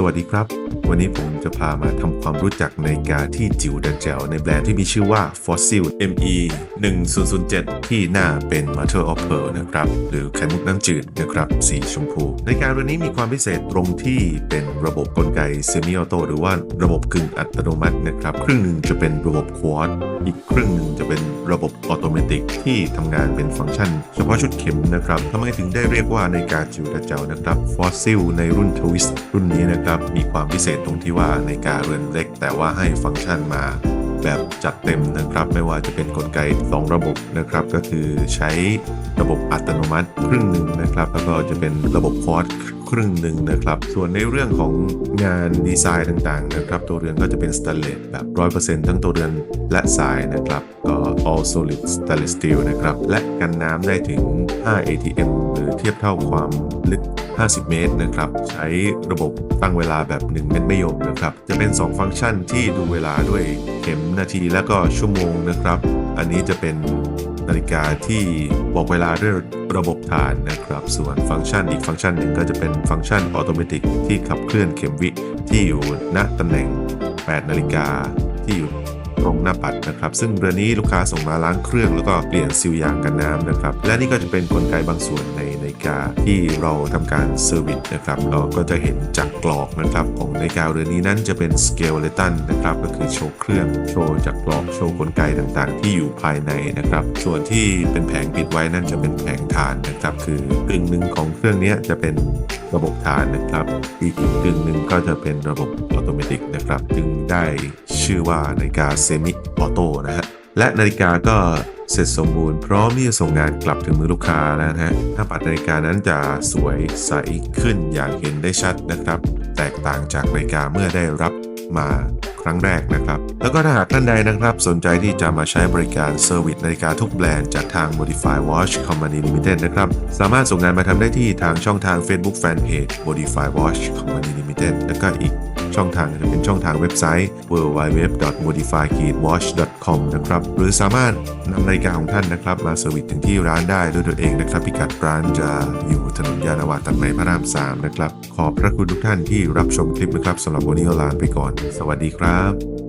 สวัสดีครับ วันนี้ผมจะพามาทำความรู้จักนาฬิกาที่จิ๋วดันแจ๋วในแบรนด์ที่มีชื่อว่า Fossil ME 1007 ที่หน้าเป็น Mother of Pearl นะครับ หรือไข่มุกน้ำจืดนะครับ สีชมพู นาฬิกาตัวนี้มีความพิเศษตรงที่เป็นระบบกลไก Semi Auto หรือว่าระบบกึ่งอัตโนมัตินะครับ ครึ่งหนึ่งจะเป็นระบบควอดอีกครึ่งหนึ่งจะเป็นระบบออโตเมติกที่ทำงานเป็นฟังก์ชัน เฉพาะชุดเข็มนะครับทำไมถึงได้เรียกว่านาฬิกาจิ๋วดันแจ๋วนะครับ Fossil ในรุ่น Twist รุ่นนี้นะครับมีความพิเศษตรงที่ว่านาฬิกาเรือนเล็ก แต่ว่าให้ฟังก์ชันมาแบบจัดเต็มนะครับ ไม่ว่าจะเป็นกลไก 2 ระบบนะครับ ก็คือใช้ระบบอัตโนมัติครึ่งหนึ่งนะครับ แล้วก็จะเป็นระบบคอร์ส ครึ่งหนึ่งนะครับ ส่วนในเรื่องของงานดีไซน์ต่างๆนะครับตัวเรือนก็จะเป็นสแตนเลสแบบ 100%ทั้งตัวเรือนและทรายนะครับ ก็ all solid stainless steel นะครับ และกันน้ำได้ถึง 5 ATM หรือเทียบเท่าความลึก 50 เมตรนะครับ ใช้ระบบตั้งเวลาแบบ 1 เม็ดไม่ยมนะครับ จะเป็น 2 ฟังก์ชันที่ดูเวลาด้วยเข็มนาทีและก็ชั่วโมงนะครับ อันนี้จะเป็น นาฬิกาที่บอกเวลาด้วยระบบฐานนะครับ ส่วนฟังก์ชันอีกฟังก์ชันหนึ่งก็จะเป็นฟังก์ชันออโตเมติกที่ขับเคลื่อนเข็มวิที่อยู่ณตำแหน่ง 8 นาฬิกาที่อยู่ตรงหน้าปัดนะครับ ซึ่งเรือนนี้ลูกค้าส่งมาล้างเครื่องแล้วก็เปลี่ยนซิลยางกันน้ำนะครับ และนี่ก็จะเป็นกลไกบางส่วนใน นาฬิกาที่เราทำการเซอร์วิสนะครับเราก็จะเห็นจากกรอกนะครับของนาฬิกาเรือนนี้นั้นจะเป็นสเกลเลตันนะครับก็คือโชว์เครื่องโชว์จากกรอกโชว์กลไกต่างๆ ที่อยู่ภายในนะครับ ส่วนที่เป็นแผงปิดไว้นั่นจะเป็นแผงฐานนะครับ คือกึ่งหนึ่งของเครื่องนี้จะเป็นระบบฐานนะครับ อีกกึ่งหนึ่งก็จะเป็นระบบออโตเมตินะครับจึงได้ชื่อว่านาฬิกาเซมิออโต้นะฮะและนาฬิกาก็ เสร็จสมบูรณ์พร้อมที่จะส่งงานกลับถึงมือลูกค้าแล้วนะฮะหน้าปัดนาฬิกานั้นจะสวยใสขึ้นอย่างเห็นได้ชัดนะครับ แตกต่างจากนาฬิกาเมื่อได้รับมาครั้งแรกนะครับแล้วก็ถ้าหากท่านใดนะครับ สนใจที่จะมาใช้บริการเซอร์วิสนาฬิกาทุกแบรนด์จากทาง Modify Watch Company Limited นะครับ สามารถส่งงานมาทำได้ที่ทางช่องทาง Facebook Fanpage Modify Watch Company Limited แล้วก็อีกช่องทางจะเป็นช่องทางเว็บไซต์ www.modify-watch.com นะครับ หรือสามารถนำนาฬิกาของท่านนะครับ มาเซอร์วิสถึงที่ร้านได้ด้วยตัวเองนะครับ พิกัดร้านจะอยู่ถนนยานาวาตัดใหม่พระราม 3 นะครับ ขอบพระคุณทุกท่านที่รับชมคลิปนะครับสำหรับวันนี้ลาไปก่อน สวัสดีครับ